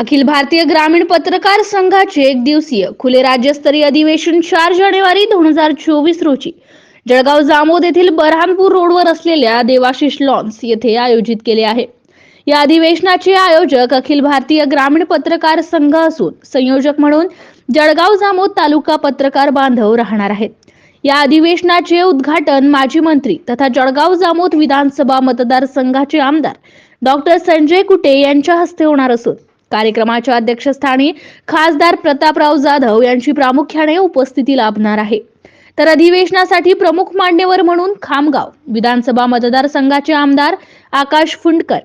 अखिल भारतीय ग्रामीण पत्रकार संघाचे एक दिवसीय खुले राज्यस्तरीय अधिवेशन चार जानेवारी दोन हजार चोवीस रोजी जळगाव जामोद येथील बरहानपूर रोडवर असलेल्या देवाशिष लॉन्स येथे आयोजित केले आहे. या अधिवेशनाचे आयोजक अखिल भारतीय ग्रामीण पत्रकार संघ असून संयोजक म्हणून जळगाव जामोद तालुका पत्रकार बांधव राहणार आहेत. या अधिवेशनाचे उद्घाटन माजी मंत्री तथा जळगाव जामोद विधानसभा मतदारसंघाचे आमदार डॉक्टर संजय कुटे यांच्या हस्ते होणार असून कार्यक्रमाच्या अध्यक्षस्थानी खासदार प्रतापराव जाधव यांची प्रामुख्याने उपस्थिती लाभणार आहे. तर अधिवेशनासाठी प्रमुख मान्यवर म्हणून खामगाव विधानसभा मतदारसंघाचे आमदार आकाश फुंडकर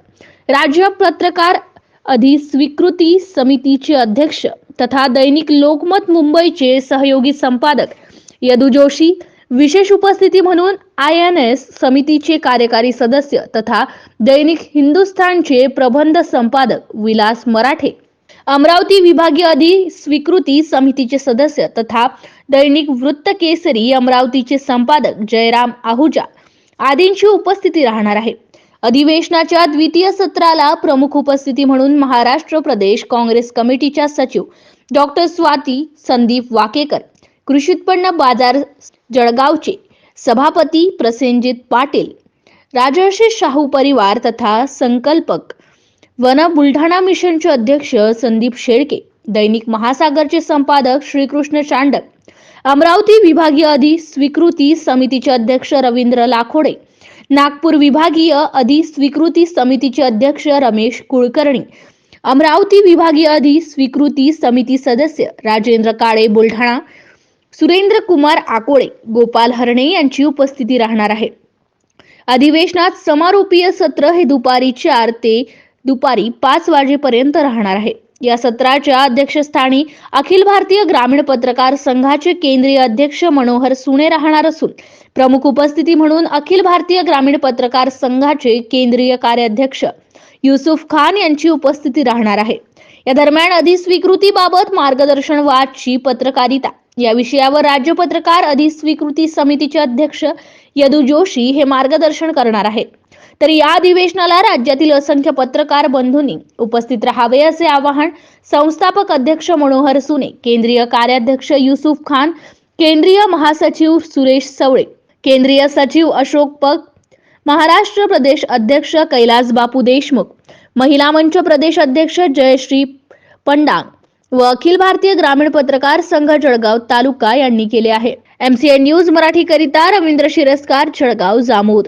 राज्य पत्रकार अधिस्वीकृती समितीचे अध्यक्ष तथा दैनिक लोकमत मुंबईचे सहयोगी संपादक यदू जोशी विशेष उपस्थिती म्हणून आय एन एस समितीचे कार्यकारी सदस्य तथा दैनिक हिंदुस्थानचे प्रबंध संपादक विलास मराठे. अमरावती विभागीय अधिस्वीकृती समितीचे सदस्य तथा दैनिक वृत्त केसरी अमरावतीचे संपादक जयराम आहुजा आदींची उपस्थिती राहणार आहे. अधिवेशनाच्या द्वितीय सत्राला प्रमुख उपस्थिती म्हणून महाराष्ट्र प्रदेश काँग्रेस कमिटीच्या सचिव डॉक्टर स्वाती संदीप वाकेकर कृषी उत्पन्न बाजार जळगावचे सभापती प्रसेनजित पाटील राजर्षी शाहू परिवार तथा संकल्पक वन बुलढाणा मिशनचे अध्यक्ष संदीप शेळके दैनिक महासागरचे संपादक श्रीकृष्ण चांडक अमरावती विभागीय अधिस्वीकृती समितीचे अध्यक्ष रवींद्र लाखोडे नागपूर विभागीय अधिस्वीकृती समितीचे अध्यक्ष रमेश कुलकर्णी अमरावती विभागीय अधिस्वीकृती समिती सदस्य राजेंद्र काळे बुलढाणा सुरेंद्र कुमार आकोळे गोपाल हरणे यांची उपस्थिती राहणार आहे. अधिवेशनात समारोपीय सत्र हे दुपारी चार ते दुपारी पाच वाजेपर्यंत राहणार आहे. या सत्राच्या अध्यक्षस्थानी अखिल भारतीय ग्रामीण पत्रकार संघाचे केंद्रीय अध्यक्ष मनोहर सुणे राहणार असून प्रमुख उपस्थिती म्हणून अखिल भारतीय ग्रामीण पत्रकार संघाचे केंद्रीय कार्याध्यक्ष युसुफ खान यांची उपस्थिती राहणार आहे. या दरम्यान अधिस्वीकृतीबाबत मार्गदर्शन वादची पत्रकारिता या विषयावर राज्य पत्रकार अधिस्वीकृती समितीचे अध्यक्ष यदू जोशी हे मार्गदर्शन करणार आहेत. तर या अधिवेशनाला राज्यातील असंख्य पत्रकार बंधूंनी उपस्थित राहावे असे आवाहन संस्थापक अध्यक्ष मनोहर सुने केंद्रीय कार्याध्यक्ष युसुफ खान केंद्रीय महासचिव सुरेश सवळे केंद्रीय सचिव अशोक पग महाराष्ट्र प्रदेश अध्यक्ष कैलास बापू देशमुख महिला मंच प्रदेश अध्यक्ष जयश्री पंडांग व अखिल भारतीय ग्रामीण पत्रकार संघ जळगाव तालुका यांनी केले आहे. एमसीएन न्यूज मराठी करिता रवींद्र शिरस्कार जळगाव जामोद.